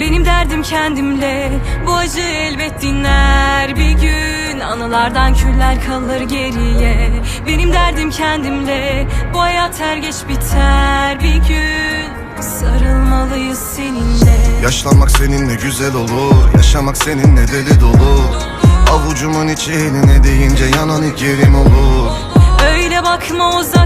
Benim derdim kendimle. Bu acı elbet dinler. Bir gün Anılardan küller kalır geriye. Benim derdim kendimle. Bu hayat her geç biter. Bir gün Sarılmalıyız seninle. Yaşlanmak seninle güzel olur. Yaşamak seninle deli dolu. Avucumun içi eline deyince yanan ilk yerim olur. Öyle bakma bana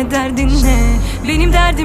ne derdin ne? Benim derdim